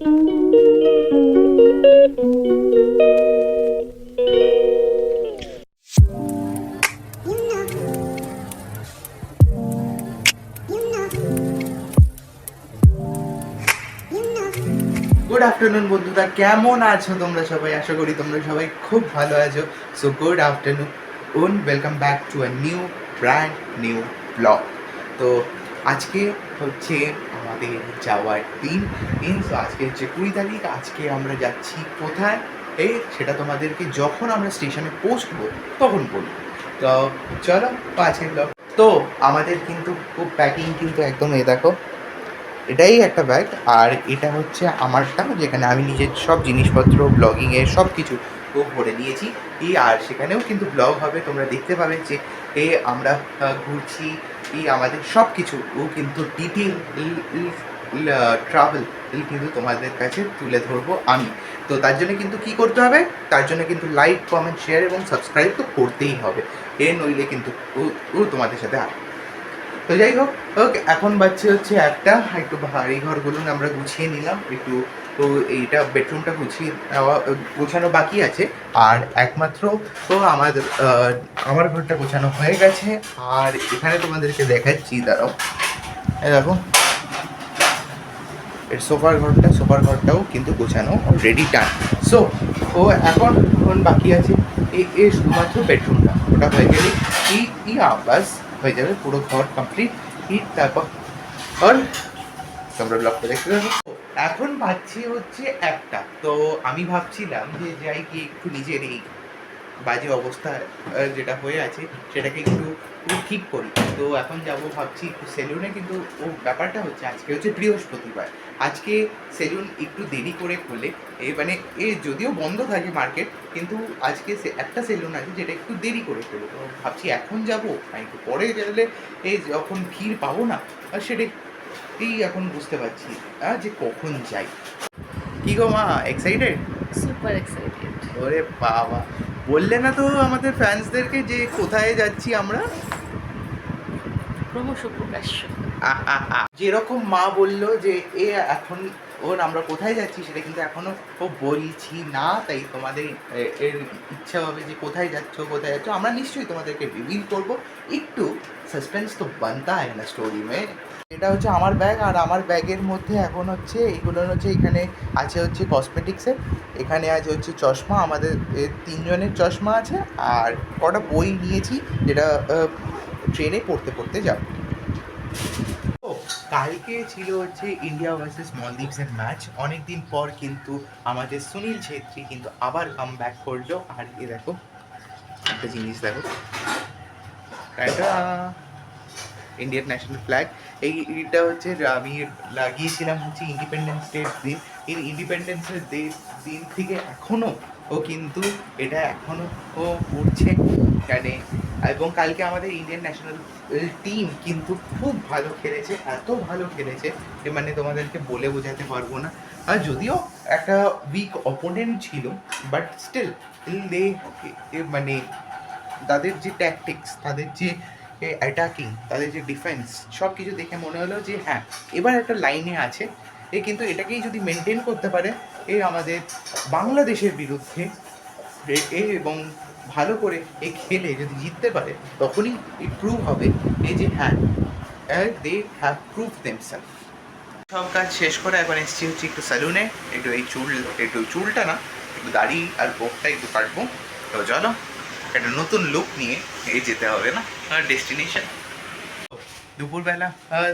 Good afternoon বন্ধুরা। কেমন আছো তোমরা সবাই? আশা করি তোমরা সবাই খুব ভালো আছো। So good afternoon on welcome back to a new brand new blog তো, আজকে হচ্ছে আমাদের যাওয়ার দিন। তো আজকে হচ্ছে কুড়ি তারিখ, আজকে আমরা যাচ্ছি কোথায়? এই সেটা তোমাদেরকে যখন আমরা স্টেশনে পৌঁছবো, তখন বলব। তো চলো আজকে ব্লগ তো আমাদের কিন্তু খুব প্যাকিং কিন্তু একদম এ দেখো, এটাই একটা ব্যাগ আর এটা হচ্ছে আমারটা, যেখানে আমি নিজের সব জিনিসপত্র ব্লগিংয়ের সব কিছু ভরে নিয়েছি। আর সেখানেও কিন্তু ব্লগ হবে, তোমরা দেখতে পাবে যে, এ আমরা ঘুরছি এই আমাদের সব কিছু ও কিন্তু ডিটেল ট্রাভেল কিন্তু তোমাদের কাছে তুলে ধরবো আমি। তো তার জন্য কিন্তু কি করতে হবে? তার জন্য কিন্তু লাইক কমেন্ট শেয়ার এবং সাবস্ক্রাইব তো করতেই হবে। এ নইলে কিন্তু ও- তোমাদের সাথে আর তো যাই হোক হোক এখন বাচ্চা হচ্ছে একটা। একটু ভারী ঘরগুলো আমরা গুছিয়ে নিলাম, একটু তো এইটা বেডরুমটা গুছিয়ে নেওয়া গোছানো বাকি আছে। আর একমাত্র তো আমাদের আহ, আমার ঘরটা গোছানো হয়ে গেছে। আর এখানে তোমাদেরকে দেখাচ্ছি দাঁড়াও। দেখো। এর সোফার ঘরটা সোফার ঘরটাও কিন্তু গোছানো অলরেডি ডান সো ও এখন এখন বাকি আছে। এই এ শুধুমাত্র বেডরুমটা। ওটা হয়ে গেলে এই এই আবাস হয়ে যাবে? পুরো ঘর কমপ্লিট তারপর? আর তোমরা ব্লগটা দেখতে থাকো। এখন ভাবছি হচ্ছে একটা। তো আমি ভাবছিলাম যে যাই কি একটু নিজের এই বাজে অবস্থা যেটা হয়ে আছে, সেটাকে একটু ঠিক করি। তো এখন যাব ভাবছি একটু সেলুনে কিন্তু ও ব্যাপারটা হচ্ছে আজকে হচ্ছে বৃহস্পতিবার। আজকে সেলুন একটু দেরি করে খোলে। এ মানে এ যদিও বন্ধ থাকে মার্কেট কিন্তু আজকে একটা সেলুন আছে যেটা একটু দেরি করে খোলে। তো ভাবছি এখন যাব একটু পরে গেলে এই যখন ভিড় পাবো না সেটা এই এখন বুঝতে পারছি। যে কখন যাই। কি গো মা এক্সাইটেড সুপার এক্সাইটেড ওরে বাবা। বললে না তো আমাদের ফ্যান্সদেরকে যে কোথায় যাচ্ছি আমরা? ক্রমশ প্রকাশ্য! যেরকম মা বলল যে এ এখন ওর আমরা কোথায় যাচ্ছি সেটা কিন্তু এখনও ও বলছি না, তাই তোমাদের এর ইচ্ছা হবে যে কোথায় যাচ্ছ কোথায় যাচ্ছ, আমরা নিশ্চয়ই তোমাদেরকে রিভিল করব। একটু সাসপেন্স তো বানতা হয় না স্টোরি মে। এটা হচ্ছে আমার ব্যাগ আর আমার ব্যাগের মধ্যে এখন হচ্ছে, এইগুলো হচ্ছে এখানে আছে হচ্ছে কসমেটিক্সের এখানে আছে হচ্ছে চশমা, আমাদের তিনজনের চশমা আছে আর কটা বই নিয়েছি যেটা ট্রেনে পড়তে পড়তে যাব। কালকে ছিল হচ্ছে ইন্ডিয়া ভার্সেস মলদ্বীপসের ম্যাচ অনেকদিন পর কিন্তু আমাদের সুনীল ছেত্রী কিন্তু আবার কাম ব্যাক করল। আর এ দেখো, একটা জিনিস দেখো। ইন্ডিয়ান ন্যাশনাল ফ্ল্যাগ এই এটা হচ্ছে আমি লাগিয়েছিলাম হচ্ছে ইন্ডিপেন্ডেন্স ডে দিন। এই ইন্ডিপেন্ডেন্সের দিন থেকে এখনও ও কিন্তু এটা এখনও ও উঠছে মানে এবং কালকে আমাদের ইন্ডিয়ান ন্যাশনাল টিম কিন্তু খুব ভালো খেলেছে, এত ভালো খেলেছে যে মানে তোমাদেরকে বলে বোঝাতে পারব না। আর যদিও একটা উইক অপোনেন্ট ছিল বাট স্টিল দে মানে তাদের যে ট্যাকটিক্স তাদের যে অ্যাটাকিং তাদের যে ডিফেন্স সব কিছু দেখে মনে হলো যে হ্যাঁ এবার একটা লাইনে আছে। এ কিন্তু এটাকেই যদি মেনটেন করতে পারে, এ আমাদের বাংলাদেশের বিরুদ্ধে এ- এবং ভালো করে এ খেলে যদি জিততে পারে, তখনই প্রুভ হবে এই যে হ্যাঁ দে হ্যাভ প্রুভ দেমসেলফ সব কাজ শেষ করে এখন এসেছি হচ্ছে একটু স্যালুনে একটু এই চুল, একটু চুলটা না, একটু দাড়ি আর বোকটা একটু কাটবো। তো চলো, একটা নতুন লুক নিয়ে এই যেতে হবে না ডেস্টিনেশন দুপুরবেলা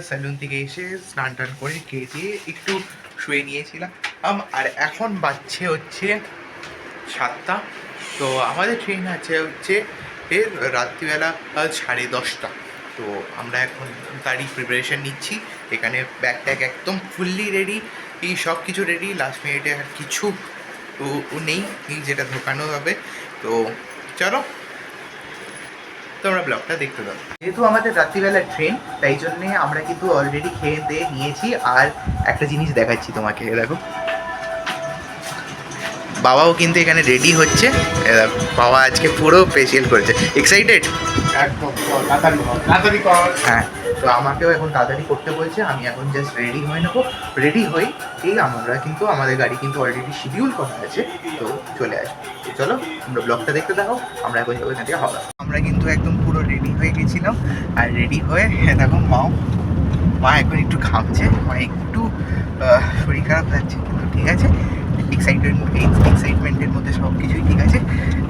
স্যালুন থেকে এসে স্নান টান করে খেয়ে দিয়ে একটু শুয়ে নিয়েছিলাম। আর এখন বাজছে হচ্ছে সাতটা। তো আমাদের ট্রেন আছে হচ্ছে রাত্রিবেলা সাড়ে দশটা। তো আমরা এখন গাড়ি প্রিপারেশন নিচ্ছি। এখানে ব্যাগ ট্যাগ একদম ফুললি রেডি এই সব কিছু রেডি লাস্ট মিনিটে আর কিছু নেই যেটা ঢোকানো হবে। তো চলো, তোমরা ব্লগটা দেখতে পাবো যেহেতু আমাদের রাত্রিবেলা ট্রেন তাই জন্যে আমরা কিন্তু অলরেডি খেয়ে দিয়ে নিয়েছি। আর একটা জিনিস দেখাচ্ছি তোমাকে, দেখো। বাবাও কিন্তু এখানে রেডি হচ্ছে। বাবা আজকে পুরো ফেসিয়াল করেছে। এক্সাইটেড। হ্যাঁ। তো আমাকেও এখন তাড়াতাড়ি করতে বলছে আমি এখন জাস্ট রেডি হয়ে নেব। রেডি হই এই আমরা কিন্তু আমাদের গাড়ি কিন্তু অলরেডি শিডিউল করা আছে তো চলে আসব। চলো তোমরা ব্লগটা দেখতে দেখো আমরা এখন যাব এখান থেকে হাওড়া। আমরা কিন্তু একদম পুরো রেডি হয়ে গেছিলাম আর রেডি হয়ে দেখো মাও মা এখন একটু ঘামছে মা একটু শরীর খারাপ যাচ্ছে কিন্তু ঠিক আছে। এক্সাইটেড এক্সাইটমেন্টের মধ্যে সব কিছুই ঠিক আছে।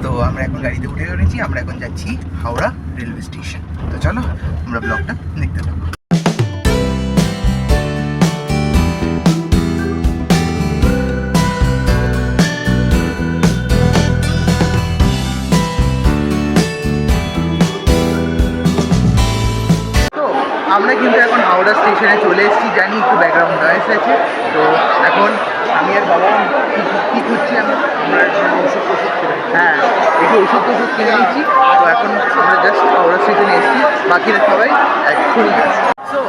তো আমরা এখন গাড়িতে উঠে পড়েছি আমরা এখন যাচ্ছি হাওড়া রেলওয়ে স্টেশন। তো চলো, আমরা ব্লগটা দেখতে তো আমরা কিন্তু এখন হাওড়া স্টেশনে চলে এসেছি, জানি একটু ব্যাকগ্রাউন্ড নয়েস আছে। তো এখন আমি আর বাবা কী করছি আমি? আমরা ওষুধ কিনে হ্যাঁ। একটু ওষুধ টষুধ কিনে নিচ্ছি তো এখন আমরা জাস্ট হাওড়া স্টেশনে এসেছি। বাকিরা সবাই এক্ষুনি তো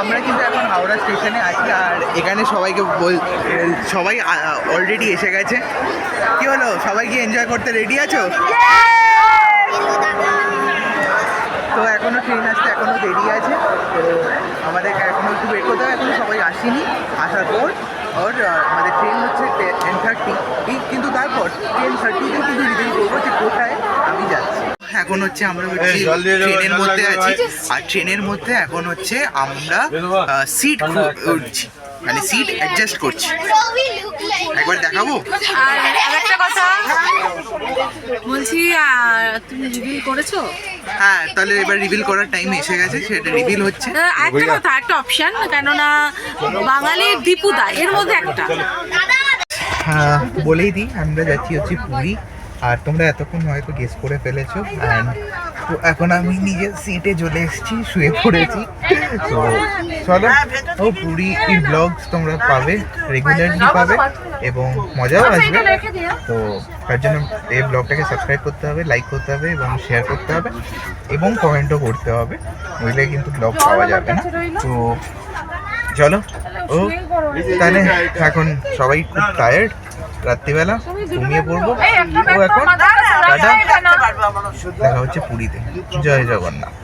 আমরা কিন্তু এখন হাওড়া স্টেশনে আছি আর এখানে সবাইকে বল সবাই অলরেডি এসে গেছে। কি হলো? সবাই কি এনজয় করতে রেডি আছো? তো এখনও ট্রেন আসতে এখনও দেরি আছে। তো আমাদের এখনও একটু ওয়েট করতে হবে। এখনও সবাই আসেনি আসার পর। ওর আহ, আমাদের ট্রেন হচ্ছে টেন থার্টি কিন্তু তারপর টেন থার্টিতে কিন্তু রিভিউ করব যে কোথায় আমি যাচ্ছি। এখন হচ্ছে আমরা হচ্ছে ট্রেনের মধ্যে আছি। আর ট্রেনের মধ্যে এখন হচ্ছে আমরা সিট। উঠছি। মানে সিট অ্যাডজাস্ট করছি। একবার দেখাবো? আর আরেকটা কথা বলছি তুমি রিভিল করেছ? হ্যাঁ তাহলে এবার রিভিল করার টাইম এসে গেছে সেটা রিভিল হচ্ছে। একটা কথা একটা অপশন কেননা বাঙালির দীপুদা এর মধ্যে একটা। হ্যাঁ বলেই দিই আমরা যাচ্ছি হচ্ছে পুরী। আর তোমরা এতক্ষণ হয়তো গেস করে ফেলেছো অ্যান্ড এখন আমি নিজের সিটে চলে এসেছি শুয়ে পড়েছি। তো চলো ও পুরী ব্লগস তোমরা পাবে রেগুলারলি পাবে এবং মজাও আসবে। তো তার জন্য এই ব্লগটাকে সাবস্ক্রাইব করতে হবে লাইক করতে হবে এবং শেয়ার করতে হবে এবং কমেন্টও করতে হবে। নইলে কিন্তু ব্লগ পাওয়া যাবে না। তো চলো ও তাহলে এখন সবাই খুব টায়ার্ড রাত্রিবেলা ঘুমিয়ে পড়ব। ও এখন টাটা। দেখা হচ্ছে পুরীতে। জয় জগন্নাথ।